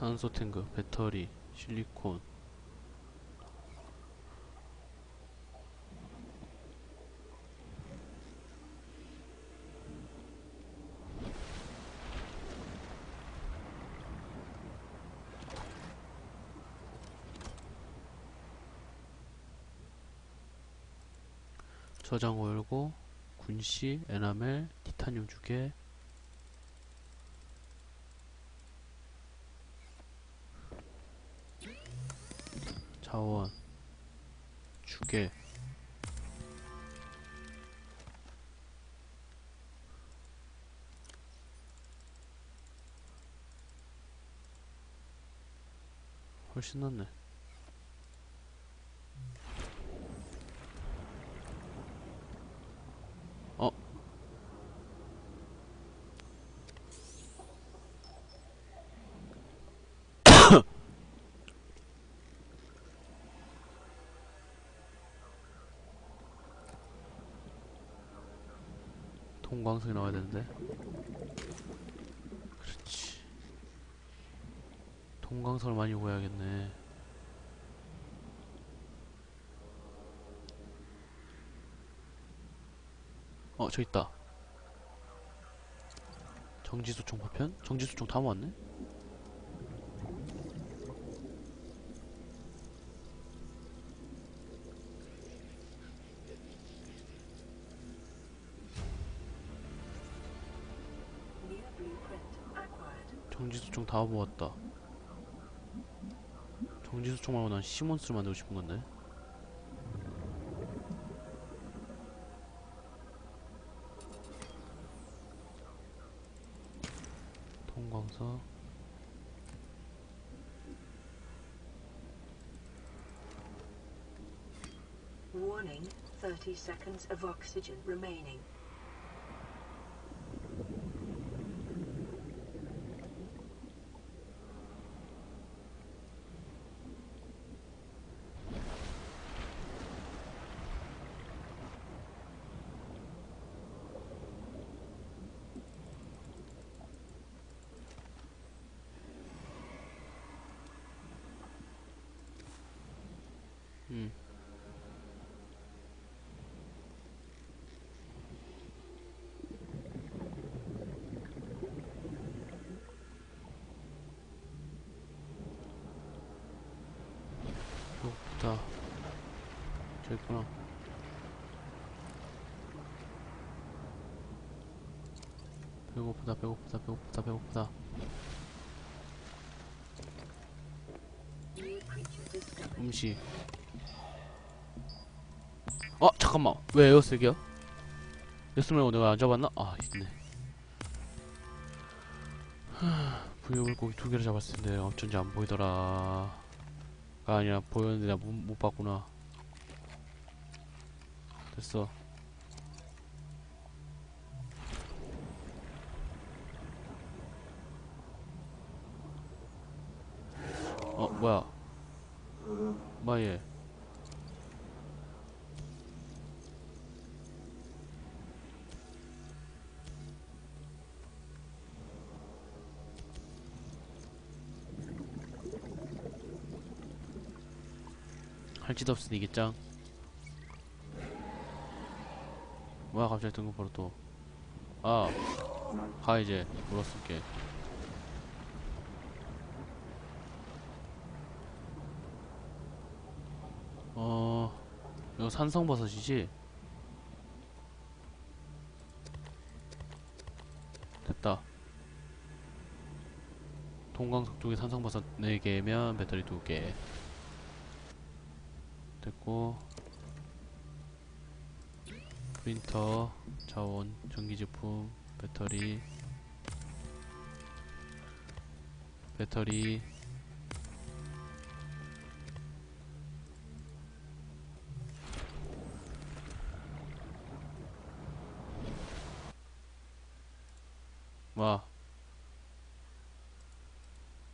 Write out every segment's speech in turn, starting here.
산소 탱크, 배터리, 실리콘. 저장 오열고 군시, 에나멜, 티타늄 두개 자원 주게. 훨씬 낫네 어 통광석이 나와야 되는데 그렇지 통광석을 많이 구해야겠네 어 저기 있다 정지수총 파편? 정지수총 다 모았네? 정지수총 다 모았다 정지수총 말고 난 시몬스를 만들고 싶은 건데 통광석 Warning, 30 seconds of oxygen remaining. 음. 배고프다. 저기 있구나. 배고프다, 배고프다, 배고프다, 배고프다. 음식. 어, 잠깐만. 왜 에어색이야? 에어스 말고 내가 안 잡았나? 아, 있네. 하, 부여물고기 두 개를 잡았을 텐데 어쩐지 안 보이더라. 가 아니라 보였는데 내가 못, 못 봤구나. 됐어. 어, 뭐야. 뭐야, 할 짓 없으니 짱. 뭐야 갑자기 등급으로 또. 아, 가 이제 물어쓸게. 어, 이거 산성버섯이지? 됐다. 동광석 쪽에 산성버섯 4개면 배터리 2개. 됐고 프린터 자원 전기제품 배터리 배터리 와.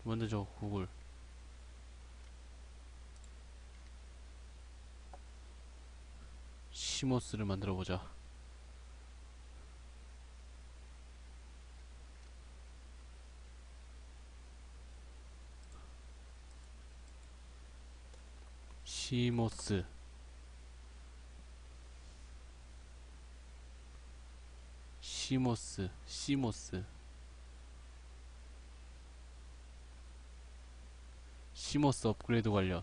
뭔데 저 구글 시모스를 만들어 보자. 시모스. 시모스 시모스. 시모스 업그레이드 관련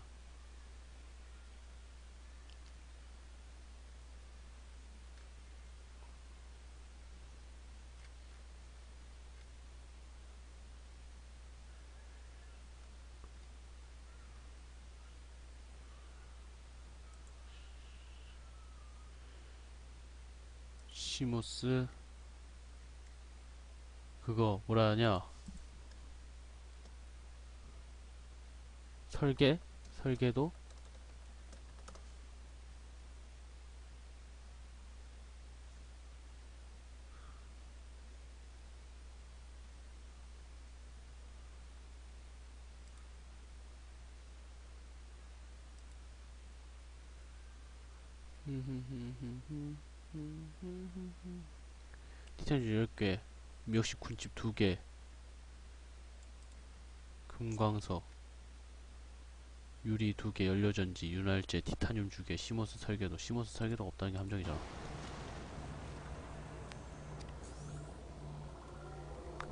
시모스. 그거 뭐라 하냐? 설계? 설계도 티탄주 10개 미역식 쿤집 2개 금광석 유리 2개 연료전지 윤활제 티타늄 2개 시모스 설계도 시모스 설계도가 없다는 게 함정이잖아.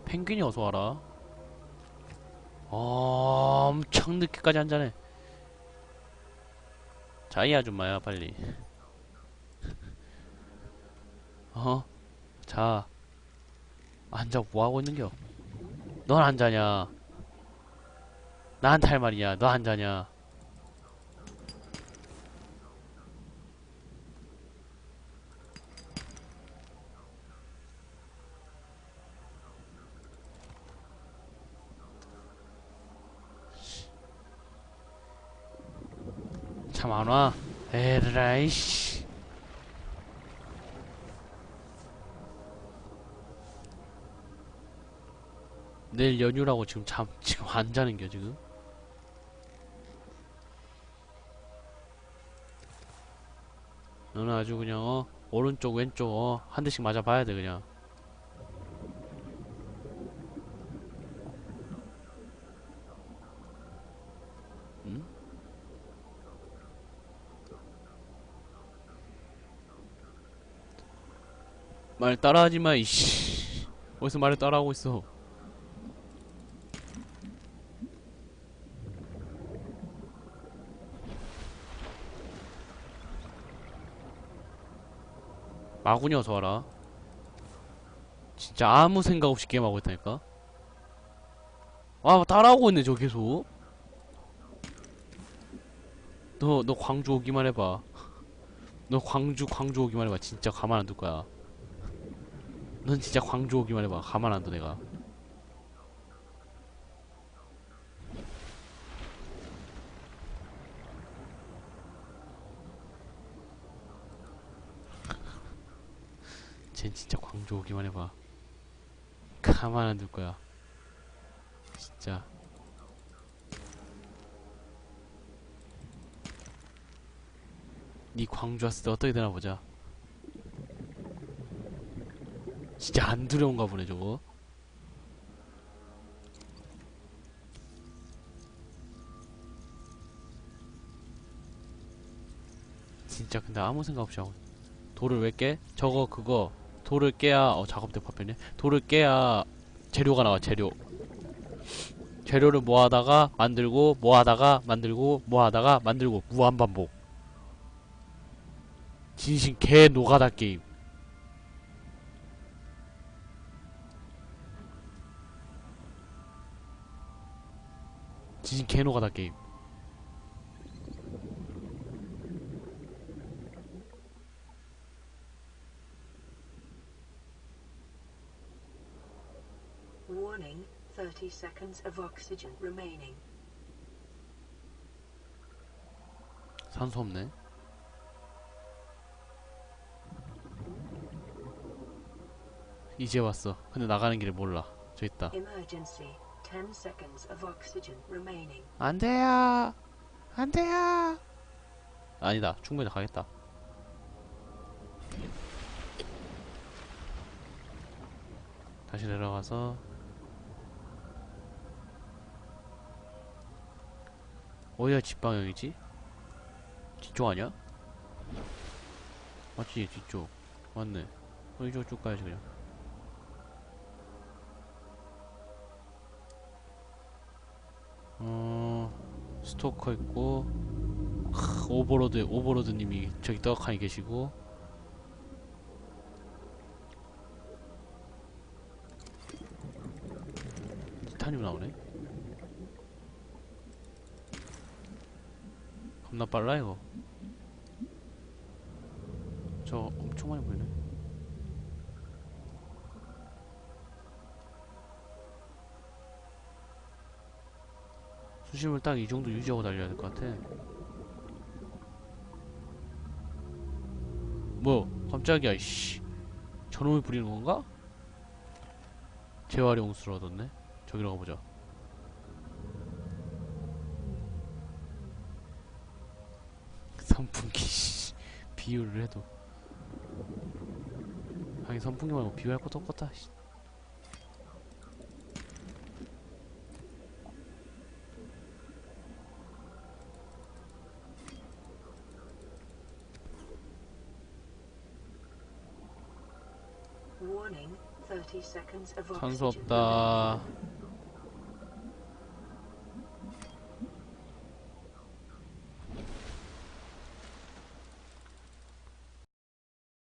펭귄이 어서 와라. 어, 엄청 늦게까지 한잔해. 자이 아줌마야 빨리 어? 자 앉아 뭐하고 있는겨? 넌안 자냐? 나한테 할 말이야 너안 자냐? 참 안와? 에라이씨 내일 연휴라고 지금 잠 지금 안 자는겨 지금? 너는 아주 그냥 어 오른쪽 왼쪽 어 한 대씩 맞아 봐야 돼 그냥. 응? 말 따라하지 마 이씨. 어디서 말을 따라하고 있어 마군이 어서 와라. 진짜 아무 생각 없이 게임하고 있다니까? 아, 따라오고 있네, 저 계속. 너, 너 광주 오기만 해봐. 너 광주, 광주 오기만 해봐. 진짜 가만 안 둘 거야. 넌 진짜 광주 오기만 해봐. 가만 안 둬, 내가. 쟨 진짜 광주 오기만 해봐. 가만 안 둘 거야. 진짜. 니 광주 왔을 때 어떻게 되나 보자. 진짜 안 두려운가 보네, 저거. 진짜 근데 아무 생각 없이 하고 돌을 왜 깨? 저거 그거 돌을 깨야 어 작업대 파편이네 돌을 깨야 재료가 나와 재료. 재료를 모아다가 만들고 모아다가 만들고 모아다가 만들고 무한반복. 진심 개 노가다 게임. 진심 개 노가다 게임 Warning, 30 seconds of oxygen remaining. 산소 없네 이제 왔어 근데 나가는 길을 몰라 저 있다 Emergency, 10 seconds of oxygen remaining. 안 돼요 안 돼요 아니다 충분히 가겠다 다시 내려가서 어디가 집 방향이지? 뒤쪽 아니야? 맞지 뒤쪽. 맞네. 어 이쪽 쭉 가야지 그냥. 어 스토커 있고 크, 오버로드 오버로드님이 저기 떡하니 계시고. 티타늄 나오네 겁나 빨라 이거. 저 엄청 많이 보이네. 수심을 딱 이 정도 유지하고 달려야 될 것 같아. 뭐 깜짝이야 이씨. 저놈이 부리는 건가? 재활용수를 얻었네. 저기로 가보자 선풍기 씨. 비유를 해도. 하긴 선풍기 말고 비유할 것도 없겠다 씨. Warning, 30 seconds of 산소 oxygen 없다